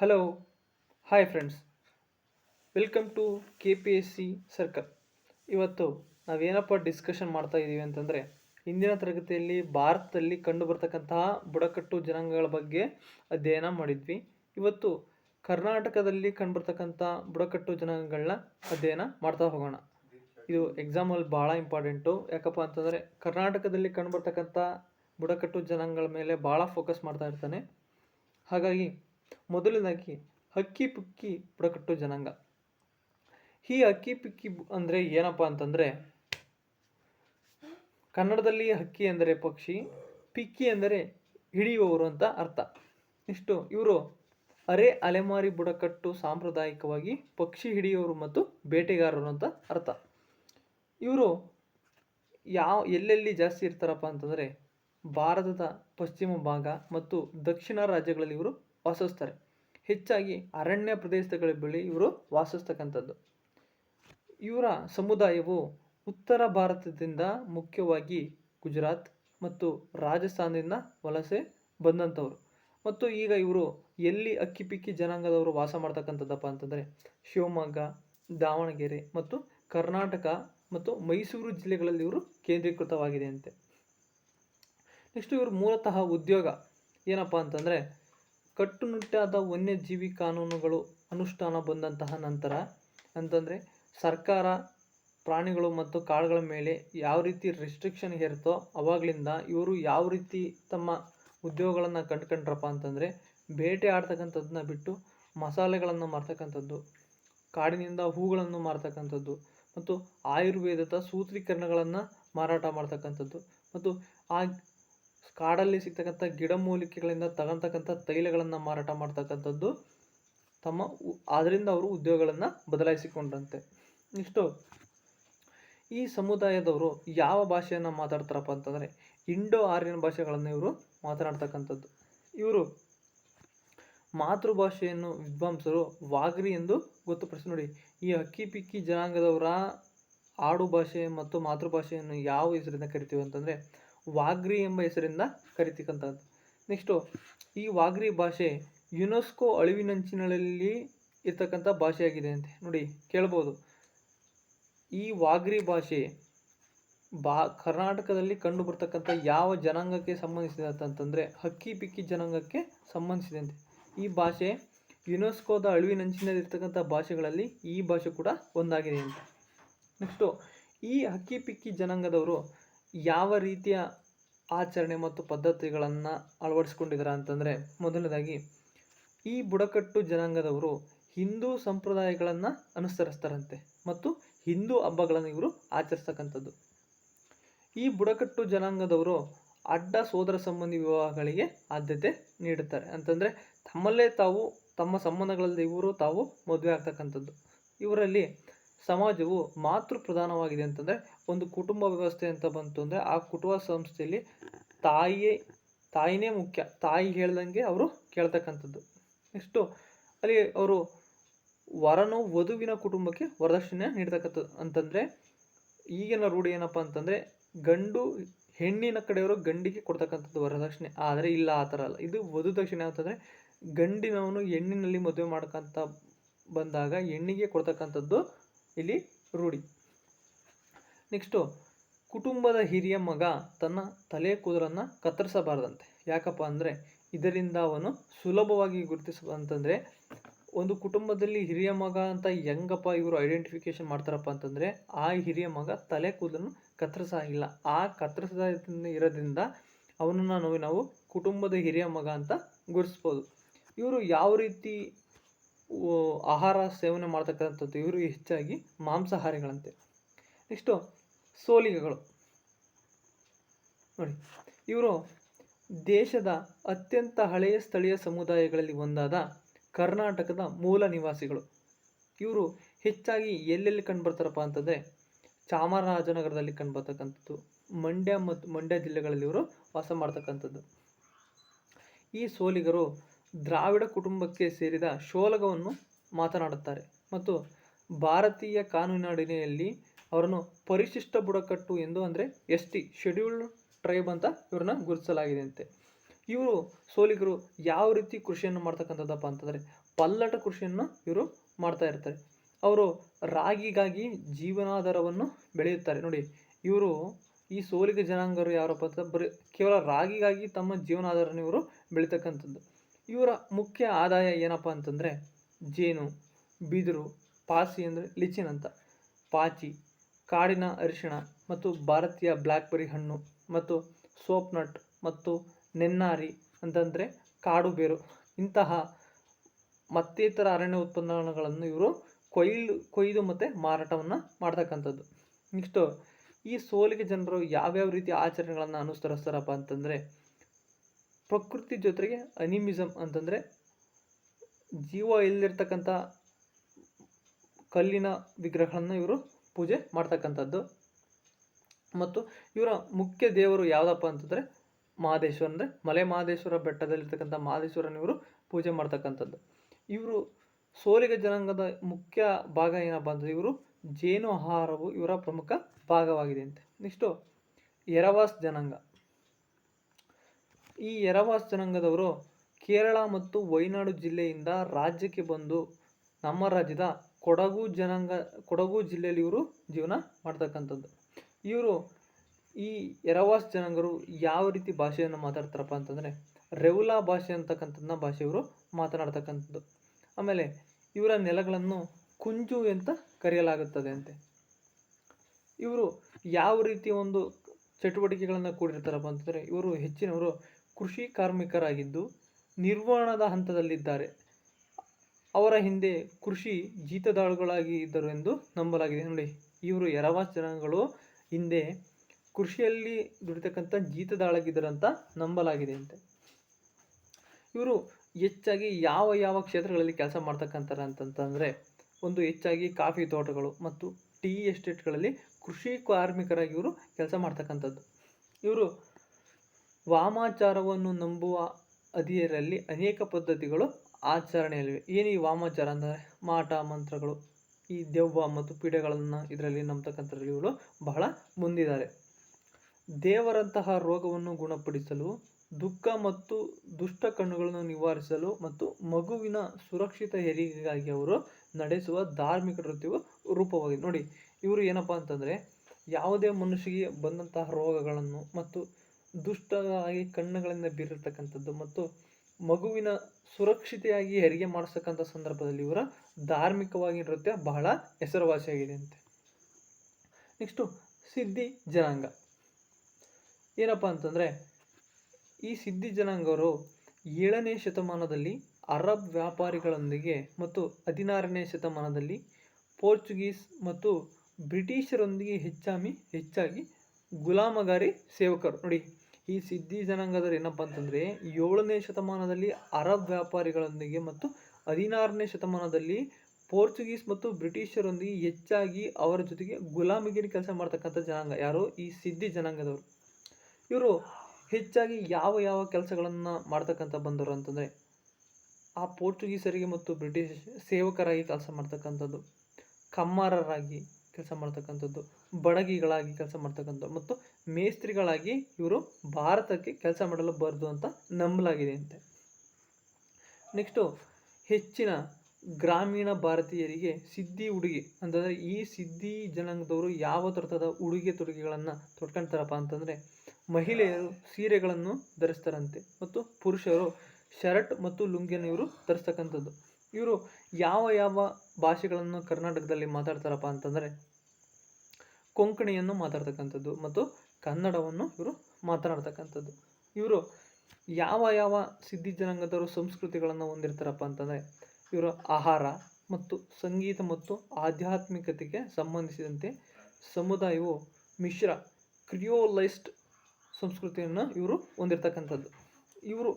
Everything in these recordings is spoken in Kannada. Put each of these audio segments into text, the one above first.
Hello hi friends welcome to K P S C circle ಇವತ್ತು ನಾವೇನಪ್ಪ ಡಿಸ್ಕಷನ್ ಮಾಡ್ತಾ ಇದ್ದೀವಿ ಅಂತಂದರೆ ಇಂದಿನ ತರಗತಿಯಲ್ಲಿ ಭಾರತದಲ್ಲಿ ಕಂಡುಬರ್ತಕ್ಕಂತಹ ಬುಡಕಟ್ಟು ಜನಾಂಗಗಳ ಬಗ್ಗೆ ಅಧ್ಯಯನ ಮಾಡಿದ್ವಿ. ಇವತ್ತು ಕರ್ನಾಟಕದಲ್ಲಿ ಕಂಡುಬರ್ತಕ್ಕಂಥ ಬುಡಕಟ್ಟು ಜನಾಂಗಗಳನ್ನ ಅಧ್ಯಯನ ಮಾಡ್ತಾ ಹೋಗೋಣ. ಇದು ಎಕ್ಸಾಮಲ್ಲಿ ಭಾಳ ಇಂಪಾರ್ಟೆಂಟು ಯಾಕಪ್ಪ ಅಂತಂದರೆ, ಕರ್ನಾಟಕದಲ್ಲಿ ಕಂಡುಬರ್ತಕ್ಕಂಥ ಬುಡಕಟ್ಟು ಜನಾಂಗಗಳ ಮೇಲೆ ಭಾಳ ಫೋಕಸ್ ಮಾಡ್ತಾ ಇರ್ತಾನೆ. ಹಾಗಾಗಿ ಮೊದಲನೇದಾಗಿ ಹಕ್ಕಿ ಪುಕ್ಕಿ ಬುಡಕಟ್ಟು ಜನಾಂಗ. ಈ ಹಕ್ಕಿ ಪಿಕ್ಕಿ ಅಂದರೆ ಏನಪ್ಪ ಅಂತಂದರೆ, ಕನ್ನಡದಲ್ಲಿ ಹಕ್ಕಿ ಎಂದರೆ ಪಕ್ಷಿ, ಪಿಕ್ಕಿ ಎಂದರೆ ಹಿಡಿಯುವವರು ಅಂತ ಅರ್ಥ. ಇಷ್ಟು. ಇವರು ಅರೆ ಅಲೆಮಾರಿ ಬುಡಕಟ್ಟು ಸಾಂಪ್ರದಾಯಿಕವಾಗಿ ಪಕ್ಷಿ ಹಿಡಿಯೋರು ಮತ್ತು ಬೇಟೆಗಾರರು ಅಂತ ಅರ್ಥ. ಇವರು ಯಾವ, ಎಲ್ಲೆಲ್ಲಿ ಜಾಸ್ತಿ ಇರ್ತಾರಪ್ಪ ಅಂತಂದರೆ, ಭಾರತದ ಪಶ್ಚಿಮ ಭಾಗ ಮತ್ತು ದಕ್ಷಿಣ ರಾಜ್ಯಗಳಲ್ಲಿ ಇವರು ವಾಸಿಸ್ತಾರೆ. ಹೆಚ್ಚಾಗಿ ಅರಣ್ಯ ಪ್ರದೇಶಗಳ ಬಳಿ ಇವರು ವಾಸಿಸ್ತಕ್ಕಂಥದ್ದು. ಇವರ ಸಮುದಾಯವು ಉತ್ತರ ಭಾರತದಿಂದ ಮುಖ್ಯವಾಗಿ ಗುಜರಾತ್ ಮತ್ತು ರಾಜಸ್ಥಾನದಿಂದ ವಲಸೆ ಬಂದಂಥವ್ರು. ಮತ್ತು ಈಗ ಇವರು ಎಲ್ಲಿ ಅಕ್ಕಿ ಪಿಕ್ಕಿ ಜನಾಂಗದವರು ವಾಸ ಮಾಡ್ತಕ್ಕಂಥದ್ದಪ್ಪ ಅಂತಂದರೆ ಶಿವಮೊಗ್ಗ, ದಾವಣಗೆರೆ ಮತ್ತು ಕರ್ನಾಟಕ ಮತ್ತು ಮೈಸೂರು ಜಿಲ್ಲೆಗಳಲ್ಲಿ ಇವರು ಕೇಂದ್ರೀಕೃತವಾಗಿದೆ ಅಂತೆ. ನೆಕ್ಸ್ಟ್ ಇವರು ಮೂಲತಃ ಉದ್ಯೋಗ ಏನಪ್ಪ ಅಂತಂದರೆ ಕಟ್ಟುನಿಟ್ಟಾದ ವನ್ಯಜೀವಿ ಕಾನೂನುಗಳು ಅನುಷ್ಠಾನ ಬಂದಂತಹ ನಂತರ ಅಂತಂದರೆ ಸರ್ಕಾರ ಪ್ರಾಣಿಗಳು ಮತ್ತು ಕಾಡುಗಳ ಮೇಲೆ ಯಾವ ರೀತಿ ರಿಸ್ಟ್ರಿಕ್ಷನ್ ಹೇರ್ತೋ ಅವಾಗಲಿಂದ ಇವರು ಯಾವ ರೀತಿ ತಮ್ಮ ಉದ್ಯೋಗಗಳನ್ನು ಕಂಡುಕೊಂಡ್ರಪ್ಪ ಅಂತಂದರೆ ಬೇಟೆ ಆಡ್ತಕ್ಕಂಥದ್ದನ್ನ ಬಿಟ್ಟು ಮಸಾಲೆಗಳನ್ನು ಮಾರ್ತಕ್ಕಂಥದ್ದು, ಕಾಡಿನಿಂದ ಹೂಗಳನ್ನು ಮಾರ್ತಕ್ಕಂಥದ್ದು ಮತ್ತು ಆಯುರ್ವೇದದ ಸೂತ್ರೀಕರಣಗಳನ್ನು ಮಾರಾಟ ಮಾಡ್ತಕ್ಕಂಥದ್ದು ಮತ್ತು ಆ ಕಾಡಲ್ಲಿ ಸಿಗ್ತಕ್ಕಂಥ ಗಿಡಮೂಲಿಕೆಗಳಿಂದ ತಗೊಂತಕ್ಕಂಥ ತೈಲಗಳನ್ನು ಮಾರಾಟ ಮಾಡ್ತಕ್ಕಂಥದ್ದು ತಮ್ಮ ಅದರಿಂದ ಅವರು ಉದ್ಯೋಗಗಳನ್ನು ಬದಲಾಯಿಸಿಕೊಂಡಂತೆ ಇಷ್ಟು, ಈ ಸಮುದಾಯದವರು ಯಾವ ಭಾಷೆಯನ್ನು ಮಾತಾಡ್ತಾರಪ್ಪ ಅಂತಂದರೆ ಇಂಡೋ ಆರ್ಯನ್ ಭಾಷೆಗಳನ್ನು ಇವರು ಮಾತನಾಡ್ತಕ್ಕಂಥದ್ದು. ಇವರು ಮಾತೃಭಾಷೆಯನ್ನು ವಿದ್ವಾಂಸರು ವಾಗ್ರಿ ಎಂದು ಗೊತ್ತುಪಡಿಸಿ ನೋಡಿ, ಈ ಹಕ್ಕಿ ಪಿಕ್ಕಿ ಜನಾಂಗದವರ ಆಡು ಭಾಷೆ ಮತ್ತು ಮಾತೃಭಾಷೆಯನ್ನು ಯಾವ ಹೆಸರಿಂದ ಕರಿತೀವಿ ಅಂತಂದರೆ ವಾಗ್ರಿ ಎಂಬ ಹೆಸರಿಂದ ಕರಿತಕ್ಕಂಥದ್ದು ನೆಕ್ಸ್ಟು ಈ ವಾಗ್ರಿ ಭಾಷೆ ಯುನೆಸ್ಕೋ ಅಳಿವಿನಂಚಿನಲ್ಲಿ ಇರ್ತಕ್ಕಂಥ ಭಾಷೆಯಾಗಿದೆ ಅಂತೆ. ನೋಡಿ, ಕೇಳ್ಬೋದು. ಈ ವಾಗ್ರಿ ಭಾಷೆ ಬಾ, ಕರ್ನಾಟಕದಲ್ಲಿ ಕಂಡು ಬರ್ತಕ್ಕಂಥ ಯಾವ ಜನಾಂಗಕ್ಕೆ ಸಂಬಂಧಿಸಿದೆ ಅಂತಂದರೆ ಹಕ್ಕಿ ಪಿಕ್ಕಿ ಜನಾಂಗಕ್ಕೆ ಸಂಬಂಧಿಸಿದಂತೆ ಈ ಭಾಷೆ ಯುನೆಸ್ಕೋದ ಅಳಿವಿನಂಚಿನಲ್ಲಿರ್ತಕ್ಕಂಥ ಭಾಷೆಗಳಲ್ಲಿ ಈ ಭಾಷೆ ಕೂಡ ಒಂದಾಗಿದೆ ಅಂತ. ನೆಕ್ಸ್ಟು ಈ ಹಕ್ಕಿ ಪಿಕ್ಕಿ ಜನಾಂಗದವರು ಯಾವ ರೀತಿಯ ಆಚರಣೆ ಮತ್ತು ಪದ್ಧತಿಗಳನ್ನು ಅಳವಡಿಸ್ಕೊಂಡಿದ್ದಾರೆ ಅಂತಂದರೆ, ಮೊದಲನೇದಾಗಿ ಈ ಬುಡಕಟ್ಟು ಜನಾಂಗದವರು ಹಿಂದೂ ಸಂಪ್ರದಾಯಗಳನ್ನು ಅನುಸರಿಸ್ತಾರಂತೆ ಮತ್ತು ಹಿಂದೂ ಹಬ್ಬಗಳನ್ನು ಇವರು ಆಚರಿಸ್ತಕ್ಕಂಥದ್ದು. ಈ ಬುಡಕಟ್ಟು ಜನಾಂಗದವರು ಅಡ್ಡ ಸೋದರ ಸಂಬಂಧಿ ವಿವಾಹಗಳಿಗೆ ಆದ್ಯತೆ ನೀಡುತ್ತಾರೆ. ಅಂತಂದರೆ ತಮ್ಮಲ್ಲೇ ತಾವು ತಮ್ಮ ಸಂಬಂಧಗಳಲ್ಲಿ ಇವರು ತಾವು ಮದುವೆ ಆಗ್ತಕ್ಕಂಥದ್ದು. ಇವರಲ್ಲಿ ಸಮಾಜವು ಮಾತೃ ಪ್ರಧಾನವಾಗಿದೆ ಅಂತಂದರೆ ಒಂದು ಕುಟುಂಬ ವ್ಯವಸ್ಥೆ ಅಂತ ಬಂತು ಅಂದರೆ ಆ ಕುಟುಂಬ ಸಂಸ್ಥೆಯಲ್ಲಿ ತಾಯಿಯೇ, ತಾಯಿನೇ ಮುಖ್ಯ. ತಾಯಿ ಹೇಳ್ದಂಗೆ ಅವರು ಕೇಳ್ತಕ್ಕಂಥದ್ದು. ನೆಕ್ಸ್ಟು ಅಲ್ಲಿ ಅವರು ವರನು ವಧುವಿನ ಕುಟುಂಬಕ್ಕೆ ವರದಕ್ಷಿಣೆ ನೀಡ್ತಕ್ಕಂಥದ್ದು. ಅಂತಂದರೆ ಈಗಿನ ರೂಢಿ ಏನಪ್ಪ ಅಂತಂದರೆ ಗಂಡು ಹೆಣ್ಣಿನ ಕಡೆಯವರು ಗಂಡಿಗೆ ಕೊಡ್ತಕ್ಕಂಥದ್ದು ವರದಕ್ಷಿಣೆ. ಆದರೆ ಇಲ್ಲ ಆ ಥರ ಅಲ್ಲ. ಇದು ವಧು ದಕ್ಷಿಣೆ ಅಂತಂದರೆ ಗಂಡಿನವನು ಹೆಣ್ಣಿನಲ್ಲಿ ಮದುವೆ ಮಾಡ್ಕೊಂತ ಬಂದಾಗ ಹೆಣ್ಣಿಗೆ ಕೊಡ್ತಕ್ಕಂಥದ್ದು ಇಲ್ಲಿ ರೂಢಿ. ನೆಕ್ಸ್ಟು, ಕುಟುಂಬದ ಹಿರಿಯ ಮಗ ತನ್ನ ತಲೆ ಕೂದಲನ್ನು ಕತ್ತರಿಸಬಾರ್ದಂತೆ. ಯಾಕಪ್ಪ ಅಂದರೆ, ಇದರಿಂದ ಅವನು ಸುಲಭವಾಗಿ ಗುರುತಿಸಬಂತಂದರೆ ಒಂದು ಕುಟುಂಬದಲ್ಲಿ ಹಿರಿಯ ಮಗ ಅಂತ ಹೆಂಗಪ್ಪ ಇವರು ಐಡೆಂಟಿಫಿಕೇಶನ್ ಮಾಡ್ತಾರಪ್ಪ ಅಂತಂದರೆ, ಆ ಹಿರಿಯ ಮಗ ತಲೆ ಕೂದಲನ್ನು ಕತ್ತರಿಸಾಗಿಲ್ಲ. ಆ ಕತ್ತರಿಸದ ಇರೋದ್ರಿಂದ ಅವನನ್ನು ನಾವು ನಾವು ಕುಟುಂಬದ ಹಿರಿಯ ಮಗ ಅಂತ ಗುರುತಿಸ್ಬೋದು. ಇವರು ಯಾವ ರೀತಿ ಆಹಾರ ಸೇವನೆ ಮಾಡ್ತಕ್ಕಂಥದ್ದು ಇವರು ಹೆಚ್ಚಾಗಿ ಮಾಂಸಾಹಾರಿಗಳಂತೆ. ನೆಕ್ಸ್ಟು ಸೋಲಿಗಗಳು. ನೋಡಿ, ಇವರು ದೇಶದ ಅತ್ಯಂತ ಹಳೆಯ ಸ್ಥಳೀಯ ಸಮುದಾಯಗಳಲ್ಲಿ ಒಂದಾದ ಕರ್ನಾಟಕದ ಮೂಲ ನಿವಾಸಿಗಳು. ಇವರು ಹೆಚ್ಚಾಗಿ ಎಲ್ಲೆಲ್ಲಿ ಕಂಡುಬರ್ತಾರಪ್ಪ ಅಂತಂದರೆ ಚಾಮರಾಜನಗರದಲ್ಲಿ ಕಂಡುಬರ್ತಕ್ಕಂಥದ್ದು ಮಂಡ್ಯ ಮತ್ತು ಮಂಡ್ಯ ಜಿಲ್ಲೆಗಳಲ್ಲಿ ಇವರು ವಾಸ ಮಾಡ್ತಕ್ಕಂಥದ್ದು. ಈ ಸೋಲಿಗರು ದ್ರಾವಿಡ ಕುಟುಂಬಕ್ಕೆ ಸೇರಿದ ಶೋಲಗವನ್ನು ಮಾತನಾಡುತ್ತಾರೆ. ಮತ್ತು ಭಾರತೀಯ ಕಾನೂನಿನಡಿಯಲ್ಲಿ ಅವರನ್ನು ಪರಿಶಿಷ್ಟ ಬುಡಕಟ್ಟು ಎಂದು ಅಂದರೆ ಎಸ್ ಟಿ ಶೆಡ್ಯೂಲ್ಡ್ ಟ್ರೈಬ್ ಅಂತ ಇವ್ರನ್ನ ಗುರುತಿಸಲಾಗಿದೆ ಅಂತೆ ಇವರು ಸೋಲಿಗರು ಯಾವ ರೀತಿ ಕೃಷಿಯನ್ನು ಮಾಡ್ತಕ್ಕಂಥದ್ದಪ್ಪ ಅಂತಂದರೆ ಪಲ್ಲಟ ಕೃಷಿಯನ್ನು ಇವರು ಮಾಡ್ತಾ ಇರ್ತಾರೆ. ಅವರು ರಾಗಿಗಾಗಿ ಜೀವನಾಧಾರವನ್ನು ಬೆಳೆಯುತ್ತಾರೆ. ನೋಡಿ, ಇವರು ಈ ಸೋಲಿಗ ಜನಾಂಗರು ಯಾರಪ್ಪ ಅಂತ ಬರೀ ಕೇವಲ ರಾಗಿಗಾಗಿ ತಮ್ಮ ಜೀವನಾಧಾರನ ಇವರು ಬೆಳೀತಕ್ಕಂಥದ್ದು. ಇವರ ಮುಖ್ಯ ಆದಾಯ ಏನಪ್ಪ ಅಂತಂದರೆ ಜೇನು, ಬಿದಿರು ಪಾಸಿ ಅಂದರೆ ಲಿಚಿನ್ ಅಂತ. ಪಾಚಿ, ಕಾಡಿನ ಅರಿಶಿಣ ಮತ್ತು ಭಾರತೀಯ ಬ್ಲ್ಯಾಕ್ಬೆರಿ ಹಣ್ಣು ಮತ್ತು ಸೋಪ್ ನಟ್ ಮತ್ತು ನೆನ್ನಾರಿ ಅಂತಂದರೆ ಕಾಡು ಬೇರು. ಇಂತಹ ಮತ್ತಿತರ ಅರಣ್ಯ ಉತ್ಪನ್ನಗಳನ್ನು ಇವರು ಕೊಯ್ಲು, ಕೊಯ್ದು ಮತ್ತು ಮಾರಾಟವನ್ನು ಮಾಡ್ತಕ್ಕಂಥದ್ದು. ನೆಕ್ಸ್ಟು, ಈ ಸೋಲಿಗೆ ಜನರು ಯಾವ್ಯಾವ ರೀತಿ ಆಚರಣೆಗಳನ್ನು ಅನುಸರಿಸ್ತಾರಪ್ಪ ಅಂತಂದರೆ ಪ್ರಕೃತಿ ಜೊತೆಗೆ ಅನಿಮಿಸಮ್ ಅಂತಂದರೆ ಜೀವ ಇಲ್ಲದಿರ್ತಕ್ಕಂಥ ಕಲ್ಲಿನ ವಿಗ್ರಹಗಳನ್ನು ಇವರು ಪೂಜೆ ಮಾಡ್ತಕ್ಕಂಥದ್ದು. ಮತ್ತು ಇವರ ಮುಖ್ಯ ದೇವರು ಯಾವುದಪ್ಪ ಅಂತಂದರೆ ಮಹದೇಶ್ವರ ಅಂದರೆ ಮಲೆ ಮಹದೇಶ್ವರ ಬೆಟ್ಟದಲ್ಲಿರ್ತಕ್ಕಂಥ ಮಹದೇಶ್ವರನ ಇವರು ಪೂಜೆ ಮಾಡ್ತಕ್ಕಂಥದ್ದು. ಇವರು ಸೋಲಿಗ ಜನಾಂಗದ ಮುಖ್ಯ ಭಾಗ ಏನಪ್ಪ ಅಂತಂದರೆ ಇವರು ಜೇನು ಆಹಾರವು ಇವರ ಪ್ರಮುಖ ಭಾಗವಾಗಿದೆ ಅಂತೆ. ನೆಕ್ಸ್ಟು ಎರವಾಸ್ ಜನಾಂಗ. ಈ ಎರವಾಸ್ ಜನಾಂಗದವರು ಕೇರಳ ಮತ್ತು ವೈನಾಡು ಜಿಲ್ಲೆಯಿಂದ ರಾಜ್ಯಕ್ಕೆ ಬಂದು ನಮ್ಮ ರಾಜ್ಯದ ಕೊಡಗು ಜನಾಂಗ, ಕೊಡಗು ಜಿಲ್ಲೆಯಲ್ಲಿ ಇವರು ಜೀವನ ಮಾಡ್ತಕ್ಕಂಥದ್ದು. ಇವರು ಈ ಎರವಾಸ್ ಜನಾಂಗರು ಯಾವ ರೀತಿ ಭಾಷೆಯನ್ನು ಮಾತಾಡ್ತಾರಪ್ಪ ಅಂತಂದರೆ, ರೆವುಲಾ ಭಾಷೆ ಅಂತಕ್ಕಂಥದ್ದನ್ನ ಭಾಷೆ ಇವರು ಮಾತನಾಡ್ತಕ್ಕಂಥದ್ದು. ಆಮೇಲೆ ಇವರ ನೆಲಗಳನ್ನು ಕುಂಜು ಅಂತ ಕರೆಯಲಾಗುತ್ತದೆ ಅಂತೆ. ಇವರು ಯಾವ ರೀತಿ ಒಂದು ಚಟುವಟಿಕೆಗಳನ್ನು ಕೂಡಿರ್ತಾರಪ್ಪ ಅಂತಂದರೆ, ಇವರು ಹೆಚ್ಚಿನವರು ಕೃಷಿ ಕಾರ್ಮಿಕರಾಗಿದ್ದು ನಿರ್ವಹಣದ ಹಂತದಲ್ಲಿದ್ದಾರೆ. ಅವರ ಹಿಂದೆ ಕೃಷಿ ಜೀತದಾಳುಗಳಾಗಿ ಇದ್ದರು ಎಂದು ನಂಬಲಾಗಿದೆ. ನೋಡಿ, ಇವರು ಎರವಾಸ್ ಜನಾಂಗಗಳು ಹಿಂದೆ ಕೃಷಿಯಲ್ಲಿ ದುಡಿತಕ್ಕಂಥ ಜೀತದಾಳಾಗಿದ್ದರಂತ ನಂಬಲಾಗಿದೆ ಅಂತೆ ಇವರು ಹೆಚ್ಚಾಗಿ ಯಾವ ಯಾವ ಕ್ಷೇತ್ರಗಳಲ್ಲಿ ಕೆಲಸ ಮಾಡ್ತಕ್ಕಂಥರ ಅಂತಂತಂದರೆ ಒಂದು ಹೆಚ್ಚಾಗಿ ಕಾಫಿ ತೋಟಗಳು ಮತ್ತು ಟೀ ಎಸ್ಟೇಟ್ಗಳಲ್ಲಿ ಕೃಷಿ ಕಾರ್ಮಿಕರಾಗಿ ಇವರು ಕೆಲಸ ಮಾಡ್ತಕ್ಕಂಥದ್ದು. ಇವರು ವಾಮಾಚಾರವನ್ನು ನಂಬುವ ಅದಿಯರಲ್ಲಿ ಅನೇಕ ಪದ್ಧತಿಗಳು ಆಚರಣೆಯಲ್ಲಿವೆ. ಏನು ಈ ವಾಮಾಚಾರ ಅಂದರೆ? ಮಾಟ, ಮಂತ್ರಗಳು. ಈ ದೆವ್ವ ಮತ್ತು ಪೀಡೆಗಳನ್ನು ಇದರಲ್ಲಿ ನಂಬತಕ್ಕಂಥದ್ರಲ್ಲಿ ಇವರು ಬಹಳ ಮುಂದಿದ್ದಾರೆ. ದೇವರಂತಹ ರೋಗವನ್ನು ಗುಣಪಡಿಸಲು, ದುಃಖ ಮತ್ತು ದುಷ್ಟ ಕಣ್ಣುಗಳನ್ನು ನಿವಾರಿಸಲು ಮತ್ತು ಮಗುವಿನ ಸುರಕ್ಷಿತ ಹೆರಿಗೆಗಾಗಿ ಅವರು ನಡೆಸುವ ಧಾರ್ಮಿಕ ನೃತ್ಯವು ರೂಪವಾಗಿದೆ. ನೋಡಿ, ಇವರು ಏನಪ್ಪ ಅಂತಂದರೆ, ಯಾವುದೇ ಮನುಷ್ಯಗೆ ಬಂದಂತಹ ರೋಗಗಳನ್ನು ಮತ್ತು ದುಷ್ಟವಾಗಿ ಕಣ್ಣುಗಳಿಂದ ಬೀರಿರ್ತಕ್ಕಂಥದ್ದು ಮತ್ತು ಮಗುವಿನ ಸುರಕ್ಷತೆಯಾಗಿ ಹೆರಿಗೆ ಮಾಡಿಸ್ತಕ್ಕಂಥ ಸಂದರ್ಭದಲ್ಲಿ ಇವರ ಧಾರ್ಮಿಕವಾಗಿ ನೃತ್ಯ ಬಹಳ ಹೆಸರುವಾಸಿಯಾಗಿದೆ ಅಂತೆ. ನೆಕ್ಸ್ಟು ಸಿದ್ಧಿ ಜನಾಂಗ. ಏನಪ್ಪ ಅಂತಂದರೆ, ಈ ಸಿದ್ಧಿ ಜನಾಂಗವರು ಏಳನೇ ಶತಮಾನದಲ್ಲಿ ಅರಬ್ ವ್ಯಾಪಾರಿಗಳೊಂದಿಗೆ ಮತ್ತು ಹದಿನಾರನೇ ಶತಮಾನದಲ್ಲಿ ಪೋರ್ಚುಗೀಸ್ ಮತ್ತು ಬ್ರಿಟಿಷರೊಂದಿಗೆ ಹೆಚ್ಚಾಮಿ ಹೆಚ್ಚಾಗಿ ಗುಲಾಮಗಾರಿ ಸೇವಕರು. ನೋಡಿ ಈ ಸಿದ್ಧಿ ಜನಾಂಗದವರು ಏನಪ್ಪ ಅಂತಂದರೆ, ಏಳನೇ ಶತಮಾನದಲ್ಲಿ ಅರಬ್ ವ್ಯಾಪಾರಿಗಳೊಂದಿಗೆ ಮತ್ತು ಹದಿನಾರನೇ ಶತಮಾನದಲ್ಲಿ ಪೋರ್ಚುಗೀಸ್ ಮತ್ತು ಬ್ರಿಟಿಷರೊಂದಿಗೆ ಹೆಚ್ಚಾಗಿ ಅವರ ಜೊತೆಗೆ ಗುಲಾಮಗಿರಿ ಕೆಲಸ ಮಾಡ್ತಕ್ಕಂಥ ಜನಾಂಗ ಯಾರು? ಈ ಸಿದ್ಧಿ ಜನಾಂಗದವರು. ಇವರು ಹೆಚ್ಚಾಗಿ ಯಾವ ಯಾವ ಕೆಲಸಗಳನ್ನು ಮಾಡ್ತಕ್ಕಂಥ ಬಂದರು ಅಂತಂದರೆ, ಆ ಪೋರ್ಚುಗೀಸರಿಗೆ ಮತ್ತು ಬ್ರಿಟಿಷ್ ಸೇವಕರಾಗಿ ಕೆಲಸ ಮಾಡ್ತಕ್ಕಂಥದ್ದು, ಕಮ್ಮಾರರಾಗಿ ಕೆಲಸ ಮಾಡ್ತಕ್ಕಂಥದ್ದು, ಬಡಗಿಗಳಾಗಿ ಕೆಲಸ ಮಾಡ್ತಕ್ಕಂಥದ್ದು ಮತ್ತು ಮೇಸ್ತ್ರಿಗಳಾಗಿ ಇವರು ಭಾರತಕ್ಕೆ ಕೆಲಸ ಮಾಡಲು ಬರದು ಅಂತ ನಂಬಲಾಗಿದೆ ಅಂತೆ ನೆಕ್ಸ್ಟು, ಹೆಚ್ಚಿನ ಗ್ರಾಮೀಣ ಭಾರತೀಯರಿಗೆ ಸಿದ್ಧಿ ಉಡುಗೆ, ಅಂತಂದರೆ ಈ ಸಿದ್ಧಿ ಜನಾಂಗದವರು ಯಾವ ತರಹದ ಉಡುಗೆ ತೊಡುಗೆಗಳನ್ನು ತೊಡ್ಕೊಂತಾರಪ್ಪ ಅಂತಂದರೆ, ಮಹಿಳೆಯರು ಸೀರೆಗಳನ್ನು ಧರಿಸ್ತಾರಂತೆ ಮತ್ತು ಪುರುಷರು ಶರ್ಟ್ ಮತ್ತು ಲುಂಗಿಯನ್ನು ಇವರು ಧರಿಸ್ತಕ್ಕಂಥದ್ದು. ಇವರು ಯಾವ ಯಾವ ಭಾಷೆಗಳನ್ನು ಕರ್ನಾಟಕದಲ್ಲಿ ಮಾತಾಡ್ತಾರಪ್ಪ ಅಂತಂದರೆ ಕೊಂಕಣಿಯನ್ನು ಮಾತಾಡ್ತಕ್ಕಂಥದ್ದು ಮತ್ತು ಕನ್ನಡವನ್ನು ಇವರು ಮಾತನಾಡ್ತಕ್ಕಂಥದ್ದು. ಇವರು ಯಾವ ಯಾವ ಸಿದ್ಧಿ ಜನಾಂಗದವರು ಸಂಸ್ಕೃತಿಗಳನ್ನು ಹೊಂದಿರ್ತಾರಪ್ಪ ಅಂತಂದರೆ ಇವರ ಆಹಾರ ಮತ್ತು ಸಂಗೀತ ಮತ್ತು ಆಧ್ಯಾತ್ಮಿಕತೆಗೆ ಸಂಬಂಧಿಸಿದಂತೆ ಸಮುದಾಯವು ಮಿಶ್ರ ಕ್ರಿಯೋಲೈಸ್ಡ್ ಸಂಸ್ಕೃತಿಯನ್ನು ಇವರು ಹೊಂದಿರತಕ್ಕಂಥದ್ದು. ಇವರು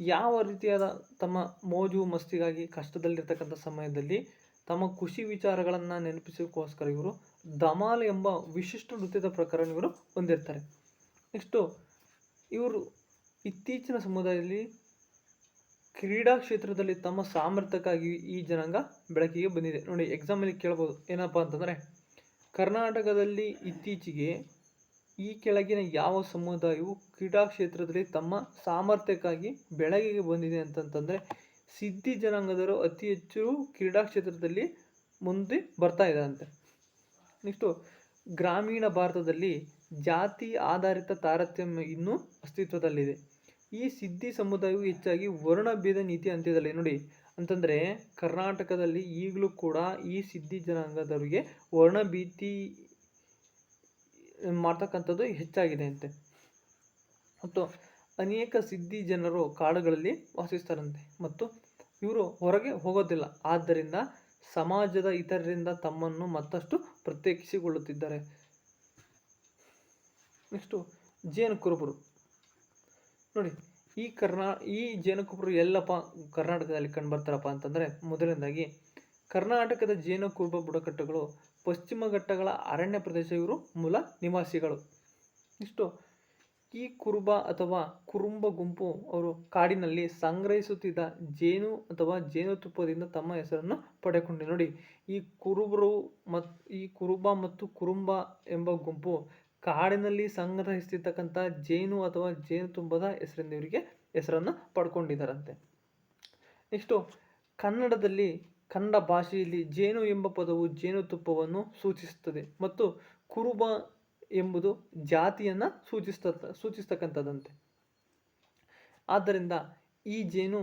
ಯಾವ ರೀತಿಯಾದ ತಮ್ಮ ಮೋಜು ಮಸ್ತಿಗಾಗಿ ಕಷ್ಟದಲ್ಲಿರ್ತಕ್ಕಂಥ ಸಮಯದಲ್ಲಿ ತಮ್ಮ ಖುಷಿ ವಿಚಾರಗಳನ್ನು ನೆನಪಿಸೋಕ್ಕೋಸ್ಕರ ಇವರು ಧಮಾಲ್ ಎಂಬ ವಿಶಿಷ್ಟ ನೃತ್ಯದ ಪ್ರಕಾರ ಇವರು ಹೊಂದಿರ್ತಾರೆ. ನೆಕ್ಸ್ಟು ಇವರು ಇತ್ತೀಚಿನ ಸಮುದಾಯದಲ್ಲಿ ಕ್ರೀಡಾ ಕ್ಷೇತ್ರದಲ್ಲಿ ತಮ್ಮ ಸಾಮರ್ಥ್ಯಕ್ಕಾಗಿ ಈ ಜನಾಂಗ ಬೆಳಕಿಗೆ ಬಂದಿದೆ. ನೋಡಿ ಎಕ್ಸಾಮಲ್ಲಿ ಕೇಳ್ಬೋದು. ಏನಪ್ಪ ಅಂತಂದರೆ, ಕರ್ನಾಟಕದಲ್ಲಿ ಇತ್ತೀಚೆಗೆ ಈ ಕೆಳಗಿನ ಯಾವ ಸಮುದಾಯವು ಕ್ರೀಡಾ ಕ್ಷೇತ್ರದಲ್ಲಿ ತಮ್ಮ ಸಾಮರ್ಥ್ಯಕ್ಕಾಗಿ ಬೆಳಕಿಗೆ ಬಂದಿದೆ ಅಂತಂತಂದರೆ ಸಿದ್ಧಿ ಜನಾಂಗದವರು ಅತಿ ಹೆಚ್ಚು ಕ್ರೀಡಾ ಕ್ಷೇತ್ರದಲ್ಲಿ ಮುಂದೆ ಬರ್ತಾ ಇದ್ದಾರಂತೆ. ನೆಕ್ಸ್ಟು, ಗ್ರಾಮೀಣ ಭಾರತದಲ್ಲಿ ಜಾತಿ ಆಧಾರಿತ ತಾರತಮ್ಯ ಇನ್ನೂ ಅಸ್ತಿತ್ವದಲ್ಲಿದೆ. ಈ ಸಿದ್ಧಿ ಸಮುದಾಯವು ಹೆಚ್ಚಾಗಿ ವರ್ಣಭೇದ ನೀತಿ ಅಂತ್ಯದಲ್ಲಿ ನೋಡಿ ಅಂತಂದರೆ ಕರ್ನಾಟಕದಲ್ಲಿ ಈಗಲೂ ಕೂಡ ಈ ಸಿದ್ಧಿ ಜನಾಂಗದವರಿಗೆ ವರ್ಣಭೀತಿ ಮಾಡ್ತಕ್ಕಂಥದ್ದು ಹೆಚ್ಚಾಗಿದೆ ಅಂತೆ. ಮತ್ತು ಅನೇಕ ಸಿದ್ಧಿ ಜನರು ಕಾಡುಗಳಲ್ಲಿ ವಾಸಿಸ್ತಾರಂತೆ. ಮತ್ತು ಇವರು ಹೊರಗೆ ಹೋಗೋದಿಲ್ಲ. ಆದ್ದರಿಂದ ಸಮಾಜದ ಇತರರಿಂದ ತಮ್ಮನ್ನು ಮತ್ತಷ್ಟು ಪ್ರತ್ಯೇಕಿಸಿಕೊಳ್ಳುತ್ತಿದ್ದಾರೆ. ನೆಕ್ಸ್ಟು ಜೇನು ಕುರುಬರು ನೋಡಿ, ಈ ಕರ್ನಾ, ಈ ಜೇನುಕುರುಬರು ಎಲ್ಲಪ್ಪ ಕರ್ನಾಟಕದಲ್ಲಿ ಕಂಡುಬರ್ತಾರಪ್ಪ ಅಂತಂದರೆ, ಮೊದಲನೇದಾಗಿ ಕರ್ನಾಟಕದ ಜೇನುಕುರುಬ ಬುಡಕಟ್ಟುಗಳು ಪಶ್ಚಿಮ ಘಟ್ಟಗಳ ಅರಣ್ಯ ಪ್ರದೇಶ ಇವರು ಮೂಲ ನಿವಾಸಿಗಳು. ಇಷ್ಟು. ಈ ಕುರುಬ ಅಥವಾ ಕುರುಂಬ ಗುಂಪು ಅವರು ಕಾಡಿನಲ್ಲಿ ಸಂಗ್ರಹಿಸುತ್ತಿದ್ದ ಜೇನು ಅಥವಾ ಜೇನುತುಪ್ಪದಿಂದ ತಮ್ಮ ಹೆಸರನ್ನು ಪಡೆಕೊಂಡೆ. ನೋಡಿ, ಈ ಕುರುಬರು ಮತ್ತು ಈ ಕುರುಬ ಮತ್ತು ಕುರುಂಬ ಎಂಬ ಗುಂಪು ಕಾಡಿನಲ್ಲಿ ಸಂಗ್ರಹಿಸ್ತಿರ್ತಕ್ಕಂಥ ಜೇನು ಅಥವಾ ಜೇನುತುಂಬದ ಹೆಸರಿಂದ ಇವರಿಗೆ ಹೆಸರನ್ನು ಪಡ್ಕೊಂಡಿದ್ದಾರಂತೆ ನೆಕ್ಸ್ಟು ಕನ್ನಡದಲ್ಲಿ ಕನ್ನಡ ಭಾಷೆಯಲ್ಲಿ ಜೇನು ಎಂಬ ಪದವು ಜೇನುತುಪ್ಪವನ್ನು ಸೂಚಿಸುತ್ತದೆ ಮತ್ತು ಕುರುಬ ಎಂಬುದು ಜಾತಿಯನ್ನು ಸೂಚಿಸ್ತ ಸೂಚಿಸ್ತಕ್ಕಂಥದ್ದಂತೆ. ಆದ್ದರಿಂದ ಈ ಜೇನು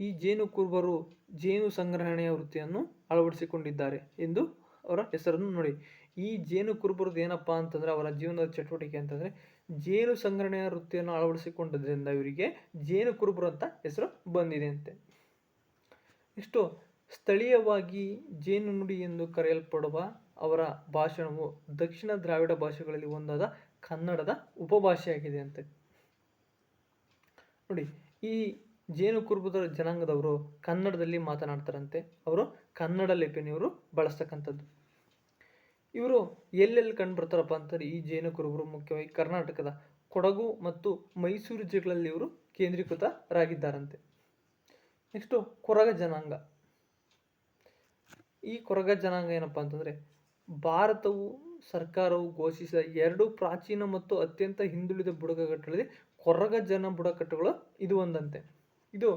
ಈ ಜೇನು ಕುರುಬರು ಜೇನು ಸಂಗ್ರಹಣೆಯ ವೃತ್ತಿಯನ್ನು ಅಳವಡಿಸಿಕೊಂಡಿದ್ದಾರೆ ಎಂದು ಅವರ ಹೆಸರನ್ನು ನೋಡಿ. ಈ ಜೇನು ಕುರುಬರದ್ದು ಏನಪ್ಪ ಅಂತಂದರೆ ಅವರ ಜೀವನದ ಚಟುವಟಿಕೆ ಅಂತಂದರೆ ಜೇನು ಸಂಗ್ರಹಣೆಯ ವೃತ್ತಿಯನ್ನು ಅಳವಡಿಸಿಕೊಂಡದ್ರಿಂದ ಇವರಿಗೆ ಜೇನು ಕುರುಬರು ಅಂತ ಹೆಸರು ಬಂದಿದೆ ಅಂತೆ. ಇಷ್ಟು ಸ್ಥಳೀಯವಾಗಿ ಜೇನು ನುಡಿ ಎಂದು ಕರೆಯಲ್ಪಡುವ ಅವರ ಭಾಷಣವು ದಕ್ಷಿಣ ದ್ರಾವಿಡ ಭಾಷೆಗಳಲ್ಲಿ ಒಂದಾದ ಕನ್ನಡದ ಉಪಭಾಷೆಯಾಗಿದೆ ಅಂತೆ. ನೋಡಿ, ಈ ಜೇನು ಕುರುಬದ ಜನಾಂಗದವರು ಕನ್ನಡದಲ್ಲಿ ಮಾತನಾಡ್ತಾರಂತೆ. ಅವರು ಕನ್ನಡ ಲಿಪಿಯನ್ನು ಇವರು ಬಳಸ್ತಕ್ಕಂಥದ್ದು. ಇವರು ಎಲ್ಲೆಲ್ಲಿ ಕಂಡು ಬರ್ತಾರಪ್ಪ ಅಂತಾರೆ ಈ ಜೇನು ಕುರುಬರು ಮುಖ್ಯವಾಗಿ ಕರ್ನಾಟಕದ ಕೊಡಗು ಮತ್ತು ಮೈಸೂರು ಜಿಲ್ಲೆಗಳಲ್ಲಿ ಇವರು ಕೇಂದ್ರೀಕೃತರಾಗಿದ್ದಾರಂತೆ. ನೆಕ್ಸ್ಟು ಕೊರಗ ಜನಾಂಗ. ಈ ಕೊರಗ ಜನಾಂಗ ಏನಪ್ಪ ಅಂತಂದರೆ ಭಾರತವು ಸರ್ಕಾರವು ಘೋಷಿಸಿದ ಎರಡು ಪ್ರಾಚೀನ ಮತ್ತು ಅತ್ಯಂತ ಹಿಂದುಳಿದ ಬುಡಕಟ್ಟುಗಳಲ್ಲಿ ಕೊರಗ ಜನ ಬುಡಕಟ್ಟುಗಳು ಇದು ಒಂದಂತೆ. ಇದು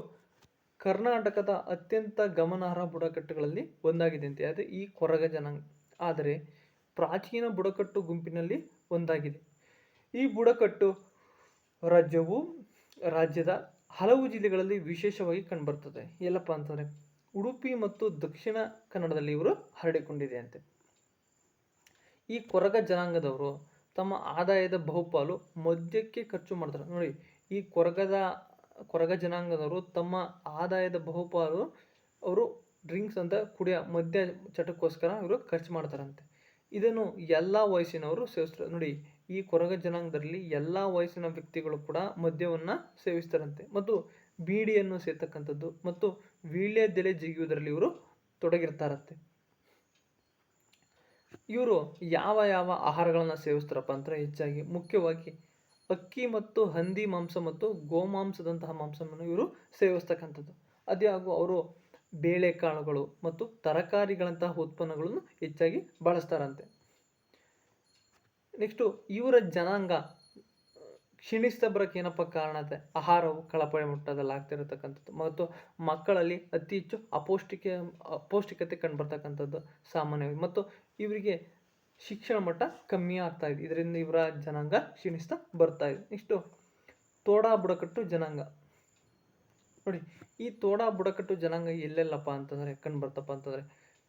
ಕರ್ನಾಟಕದ ಅತ್ಯಂತ ಗಮನಾರ್ಹ ಬುಡಕಟ್ಟುಗಳಲ್ಲಿ ಒಂದಾಗಿದೆ ಅಂತೆ ಅದೇ ಈ ಕೊರಗ ಜನಾಂಗ. ಆದರೆ ಪ್ರಾಚೀನ ಬುಡಕಟ್ಟು ಗುಂಪಿನಲ್ಲಿ ಒಂದಾಗಿದೆ. ಈ ಬುಡಕಟ್ಟು ರಾಜ್ಯವು ರಾಜ್ಯದ ಹಲವು ಜಿಲ್ಲೆಗಳಲ್ಲಿ ವಿಶೇಷವಾಗಿ ಕಂಡುಬರ್ತದೆ. ಎಲ್ಲಪ್ಪ ಅಂತಂದರೆ ಉಡುಪಿ ಮತ್ತು ದಕ್ಷಿಣ ಕನ್ನಡದಲ್ಲಿ ಇವರು ಹರಡಿಕೊಂಡಿದೆಯಂತೆ. ಈ ಕೊರಗ ಜನಾಂಗದವರು ತಮ್ಮ ಆದಾಯದ ಬಹುಪಾಲು ಮದ್ಯಕ್ಕೆ ಖರ್ಚು ಮಾಡ್ತಾರೆ. ನೋಡಿ, ಈ ಕೊರಗದ, ಕೊರಗ ಜನಾಂಗದವರು ತಮ್ಮ ಆದಾಯದ ಬಹುಪಾಲು ಅವರು ಡ್ರಿಂಕ್ಸ್ ಅಂತ ಕುಡಿಯ ಮದ್ಯ ಚಟಕ್ಕೋಸ್ಕರ ಇವರು ಖರ್ಚು ಮಾಡ್ತಾರಂತೆ. ಇದನ್ನು ಎಲ್ಲ ವಯಸ್ಸಿನವರು ಸೇವಿಸ್ತಾರೆ. ನೋಡಿ, ಈ ಕೊರಗ ಜನಾಂಗದಲ್ಲಿ ಎಲ್ಲ ವಯಸ್ಸಿನ ವ್ಯಕ್ತಿಗಳು ಕೂಡ ಮದ್ಯವನ್ನು ಸೇವಿಸ್ತಾರಂತೆ. ಮತ್ತು ಬೀಡಿಯನ್ನು ಸೇರ್ತಕ್ಕಂಥದ್ದು ಮತ್ತು ವೀಳ್ಯದೆಲೆ ಜಿಗಿಯುವುದರಲ್ಲಿ ಇವರು ತೊಡಗಿರ್ತಾರಂತೆ. ಇವರು ಯಾವ ಯಾವ ಆಹಾರಗಳನ್ನು ಸೇವಿಸ್ತಾರಪ್ಪ ಅಂದರೆ ಹೆಚ್ಚಾಗಿ ಮುಖ್ಯವಾಗಿ ಅಕ್ಕಿ ಮತ್ತು ಹಂದಿ ಮಾಂಸ ಮತ್ತು ಗೋಮಾಂಸದಂತಹ ಮಾಂಸವನ್ನು ಇವರು ಸೇವಿಸ್ತಕ್ಕಂಥದ್ದು. ಅದೇ ಹಾಗೂ ಅವರು ಬೇಳೆಕಾಳುಗಳು ಮತ್ತು ತರಕಾರಿಗಳಂತಹ ಉತ್ಪನ್ನಗಳನ್ನು ಹೆಚ್ಚಾಗಿ ಬಳಸ್ತಾರಂತೆ. ನೆಕ್ಸ್ಟು ಇವರ ಜನಾಂಗ ಕ್ಷೀಣಿಸ್ತಾ ಬರೋಕ್ಕೆ ಏನಪ್ಪ ಕಾರಣ ಅಂದರೆ ಆಹಾರವು ಕಳಪೆ ಮಟ್ಟದಲ್ಲಿ ಆಗ್ತಿರತಕ್ಕಂಥದ್ದು. ಮತ್ತು ಮಕ್ಕಳಲ್ಲಿ ಅತಿ ಹೆಚ್ಚು ಅಪೌಷ್ಟಿಕ, ಅಪೌಷ್ಟಿಕತೆ ಕಂಡುಬರ್ತಕ್ಕಂಥದ್ದು ಸಾಮಾನ್ಯವಾಗಿ. ಮತ್ತು ಇವರಿಗೆ ಶಿಕ್ಷಣ ಮಟ್ಟ ಕಮ್ಮಿ ಆಗ್ತಾ ಇದೆ. ಇದರಿಂದ ಇವರ ಜನಾಂಗ ಕ್ಷೀಣಿಸ್ತಾ ಬರ್ತಾ ಇದೆ. ನೆಕ್ಸ್ಟು, ತೋಡಾ ಬುಡಕಟ್ಟು ಜನಾಂಗ. ನೋಡಿ, ಈ ತೋಡಾ ಬುಡಕಟ್ಟು ಜನಾಂಗ ಎಲ್ಲೆಲ್ಲಪ್ಪ ಅಂತಂದರೆ, ಕಂಡುಬರ್ತಪ್ಪ ಅಂತಂದರೆ,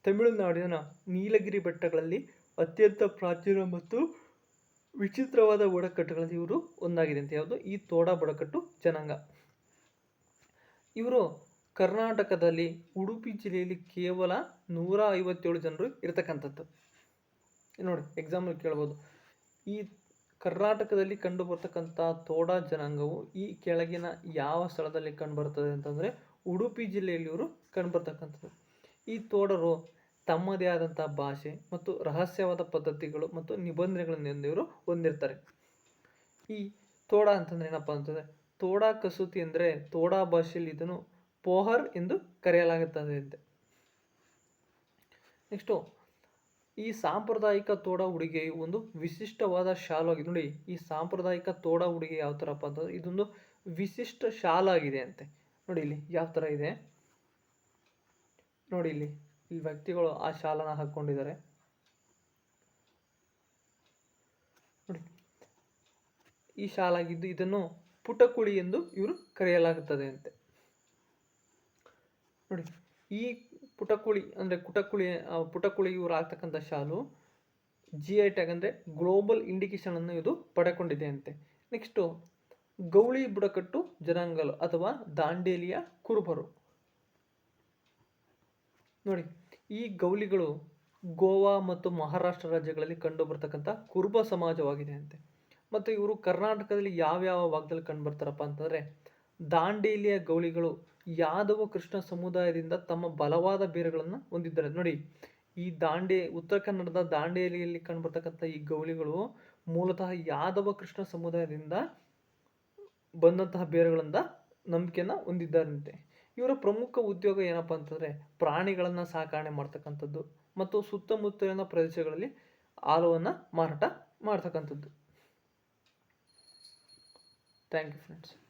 ತಮಿಳುನಾಡಿನ ನೀಲಗಿರಿ ಬೆಟ್ಟಗಳಲ್ಲಿ ಅತ್ಯಂತ ಪ್ರಾಚೀನ ಮತ್ತು ವಿಚಿತ್ರವಾದ ಬುಡಕಟ್ಟುಗಳಲ್ಲಿ ಇವರು ಒಂದಾಗಿದೆ ಅಂತ ಯಾವುದು? ಈ ತೋಡ ಬುಡಕಟ್ಟು ಜನಾಂಗ. ಇವರು ಕರ್ನಾಟಕದಲ್ಲಿ ಉಡುಪಿ ಜಿಲ್ಲೆಯಲ್ಲಿ ಕೇವಲ ನೂರ ಐವತ್ತೇಳು ಜನರು ಇರತಕ್ಕಂಥದ್ದು. ನೋಡಿ ಎಕ್ಸಾಂಪಲ್ ಕೇಳ್ಬೋದು. ಈ ಕರ್ನಾಟಕದಲ್ಲಿ ಕಂಡು ಬರ್ತಕ್ಕಂಥ ತೋಡ ಜನಾಂಗವು ಈ ಕೆಳಗಿನ ಯಾವ ಸ್ಥಳದಲ್ಲಿ ಕಂಡುಬರ್ತದೆ ಅಂತಂದರೆ ಉಡುಪಿ ಜಿಲ್ಲೆಯಲ್ಲಿ ಇವರು ಕಂಡುಬರ್ತಕ್ಕಂಥದ್ದು. ಈ ತೋಡರು ತಮ್ಮದೇ ಆದಂಥ ಭಾಷೆ ಮತ್ತು ರಹಸ್ಯವಾದ ಪದ್ಧತಿಗಳು ಮತ್ತು ನಿಬಂಧನೆಗಳನ್ನು ಇವರು ಹೊಂದಿರ್ತಾರೆ. ಈ ತೋಡ ಅಂತಂದ್ರೆ ಏನಪ್ಪ ಅಂತಂದರೆ ತೋಡ ಕಸೂತಿ ಅಂದರೆ ತೋಡ ಭಾಷೆಯಲ್ಲಿ ಇದನ್ನು ಪೋಹರ್ ಎಂದು ಕರೆಯಲಾಗುತ್ತದೆ ಅಂತೆ ನೆಕ್ಸ್ಟು, ಈ ಸಾಂಪ್ರದಾಯಿಕ ತೋಡ ಉಡುಗೆ ಒಂದು ವಿಶಿಷ್ಟವಾದ ಶಾಲಾಗಿದೆ ನೋಡಿ, ಈ ಸಾಂಪ್ರದಾಯಿಕ ತೋಡ ಉಡುಗೆ ಯಾವ ಥರಪ್ಪ ಅಂತಂದ್ರೆ ಇದೊಂದು ವಿಶಿಷ್ಟ ಶಾಲಾಗಿದೆ ಅಂತೆ. ನೋಡಿ ಇಲ್ಲಿ ಯಾವ ಥರ ಇದೆ. ನೋಡಿ ಇಲ್ಲಿ ಇಲ್ಲಿ ವ್ಯಕ್ತಿಗಳು ಆ ಶಾಲನ ಹಾಕ್ಕೊಂಡಿದ್ದಾರೆ ನೋಡಿ, ಈ ಶಾಲಾಗಿದ್ದು ಇದನ್ನು ಪುಟಕುಳಿ ಎಂದು ಇವರು ಕರೆಯಲಾಗುತ್ತದೆ ಅಂತೆ. ನೋಡಿ, ಈ ಪುಟಕುಳಿ ಅಂದರೆ ಕುಟಕುಳಿ ಪುಟಕುಳಿ ಇವರು ಆಗ್ತಕ್ಕಂಥ ಶಾಲು ಜಿ ಐ ಟ್ಯಾಗ್ ಅಂದರೆ ಗ್ಲೋಬಲ್ ಇಂಡಿಕೇಶನ್ ಅನ್ನು ಇದು ಪಡೆಕೊಂಡಿದೆ ಅಂತೆ. ನೆಕ್ಸ್ಟು ಗೌಳಿ ಬುಡಕಟ್ಟು ಜನಾಂಗಲು ಅಥವಾ ದಾಂಡೇಲಿಯ ಕುರುಬರು. ನೋಡಿ ಈ ಗೌಳಿಗಳು ಗೋವಾ ಮತ್ತು ಮಹಾರಾಷ್ಟ್ರ ರಾಜ್ಯಗಳಲ್ಲಿ ಕಂಡುಬರ್ತಕ್ಕಂಥ ಕುರುಬ ಸಮಾಜವಾಗಿದೆ ಅಂತೆ ಮತ್ತು ಇವರು ಕರ್ನಾಟಕದಲ್ಲಿ ಯಾವ್ಯಾವ ಭಾಗದಲ್ಲಿ ಕಂಡುಬರ್ತಾರಪ್ಪ ಅಂತಂದರೆ, ದಾಂಡೇಲಿಯ ಗೌಳಿಗಳು ಯಾದವ ಕೃಷ್ಣ ಸಮುದಾಯದಿಂದ ತಮ್ಮ ಬಲವಾದ ಬೇರುಗಳನ್ನು ಹೊಂದಿದ್ದಾರೆ. ನೋಡಿ, ಈ ದಾಂಡೇ, ಉತ್ತರ ಕನ್ನಡದ ದಾಂಡೇಲಿಯಲ್ಲಿ ಕಂಡುಬರ್ತಕ್ಕಂಥ ಈ ಗೌಳಿಗಳು ಮೂಲತಃ ಯಾದವ ಕೃಷ್ಣ ಸಮುದಾಯದಿಂದ ಬಂದಂತಹ ಬೇರುಗಳಿಂದ ನಂಬಿಕೆಯನ್ನು ಹೊಂದಿದ್ದಾರಂತೆ. ಇವರ ಪ್ರಮುಖ ಉದ್ಯೋಗ ಏನಪ್ಪ ಅಂತಂದರೆ ಪ್ರಾಣಿಗಳನ್ನು ಸಾಕಣೆ ಮಾಡ್ತಕ್ಕಂಥದ್ದು ಮತ್ತು ಸುತ್ತಮುತ್ತಲಿನ ಪ್ರದೇಶಗಳಲ್ಲಿ ಹಾಲುವನ್ನು ಮಾರಾಟ ಮಾಡ್ತಕ್ಕಂಥದ್ದು. Thank you friends